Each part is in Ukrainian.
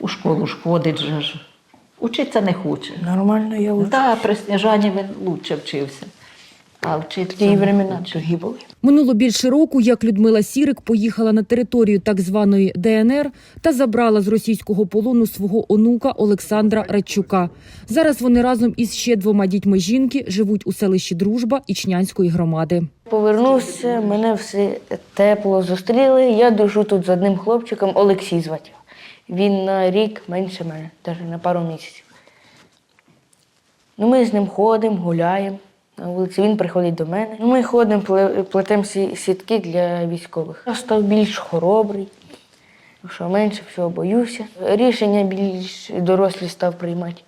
У школу ж ходить же ж. Учиться не хоче. Нормально я учу. Так, при Сніжані він лучше вчився. А вчитися. Ті времена тугі були. Минуло більше року, як Людмила Сірик поїхала на територію так званої ДНР та забрала з російського полону свого онука Олександра Радчука. Зараз вони разом із ще двома дітьми жінки живуть у селищі Дружба Ічнянської громади. Повернувся, мене все тепло зустріли. Я дружу тут з одним хлопчиком, Олексій звати. Він на рік менше мене, навіть на пару місяців. Ну, ми з ним ходимо, гуляємо на вулиці. Він приходить до мене. Ну, Ми ходимо, плетемо сітки для військових. Я став більш хоробрий, що менше всього боюся. Рішення більш дорослі став приймати.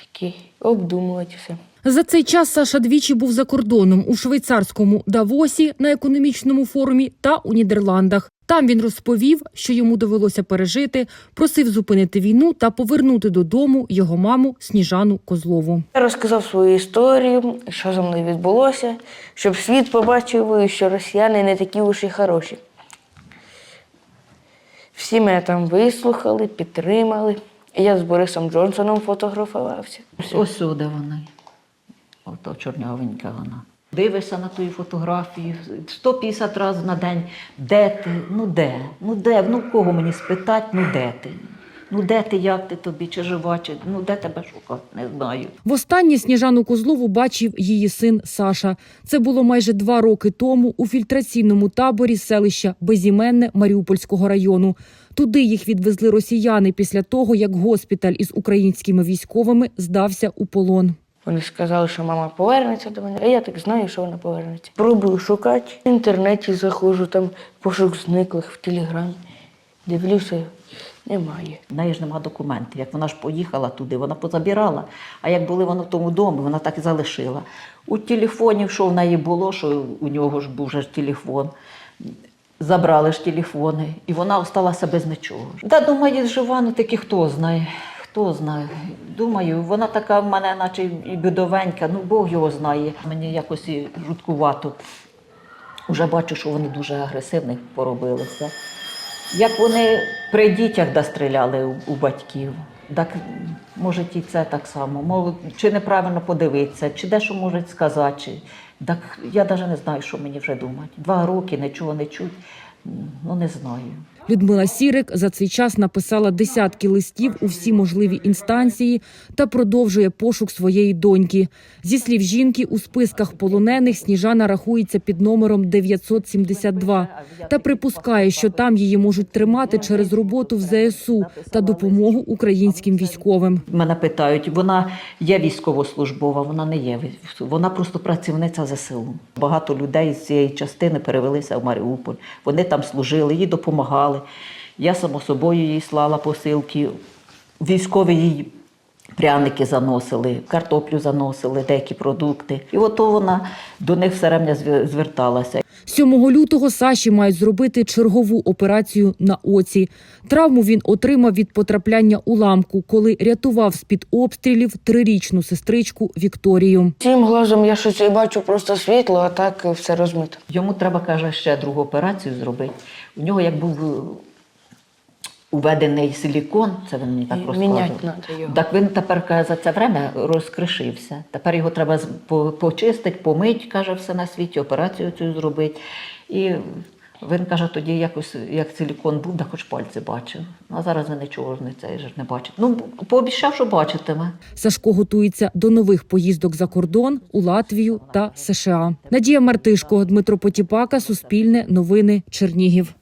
Такі обдумувати все. За цей час Саша двічі був за кордоном у швейцарському Давосі на економічному форумі та у Нідерландах. Там він розповів, що йому довелося пережити, просив зупинити війну та повернути додому його маму Сніжану Козлову. Я розказав свою історію, що зі мною відбулося, щоб світ побачив, що росіяни не такі уж і хороші. Всі мене там вислухали, підтримали. Я з Борисом Джонсоном фотографувався. Ось сюди вона. Ото чорнявенька вона. Дивишся на ту фотографію 150 разів на день. Де ти? Ну де? Ну де? Ну кого мені спитати? Ну де ти? Ну де ти, як ти тобі, чи жива, чи ну де тебе шукати? Не знаю. Востаннє Сніжану Козлову бачив її син Саша. Це було майже два роки тому у фільтраційному таборі селища Безіменне Маріупольського району. Туди їх відвезли росіяни після того, як госпіталь із українськими військовими здався у полон. Вони сказали, що мама повернеться до мене, а я так знаю, що вона повернеться. Пробую шукати. В інтернеті заходжу, там пошук зниклих в телеграмі. Дивлюся, немає. В неї ж нема документів. Як вона ж поїхала туди, вона позабирала. А як були вони в тому домі, вона так і залишила. У телефоні, що в неї було, що у нього ж був ж телефон. Забрали ж телефони, і вона осталася без нічого. Та думаю, жива, ну таки хто знає. Хто знає. Думаю, вона така в мене, наче і бідовенька, ну Бог його знає. Мені якось і жуткувато. Уже бачу, що вони дуже агресивних поробилися. Як вони при дітях да стріляли у, батьків, так може і це так само. Чи неправильно подивитися, чи дещо можуть сказати. Чи, так я навіть не знаю, що мені вже думати. Два роки нічого не чуть, ну не знаю. Людмила Сірик за цей час написала десятки листів у всі можливі інстанції та продовжує пошук своєї доньки. Зі слів жінки, у списках полонених Сніжана рахується під номером 972 та припускає, що там її можуть тримати через роботу в ЗСУ та допомогу українським військовим. Мене питають, вона є військовослужбова, вона не є. Вона просто працівниця ЗСУ. Багато людей з цієї частини перевелися в Маріуполь. Вони там служили, їй допомагали. Я само собою їй слала посилки. Військові їй пряники заносили, картоплю заносили, деякі продукти. І ото вона до них все время зверталася. 7 лютого Саші мають зробити чергову операцію на оці. Травму він отримав від потрапляння уламку, коли рятував з-під обстрілів трирічну сестричку Вікторію. Цим глазом я щось бачу просто світло, а так все розмито. Йому треба, каже, ще другу операцію зробити. У нього як був уведений силікон, це він мені так І розказував. міняти треба його. Так він тепер каже, за це время розкришився. Тепер його треба почистити, помити, каже, все на світі, операцію цю зробити. І він каже, тоді якось, як силікон був, да хоч пальці бачив. Ну, а зараз він нічого ж не цей же не бачить. Ну, пообіцяв, що бачитиме. Сашко готується до нових поїздок за кордон у Латвію та США. Надія Мартишко, Дмитро Потіпака, Суспільне, Новини, Чернігів.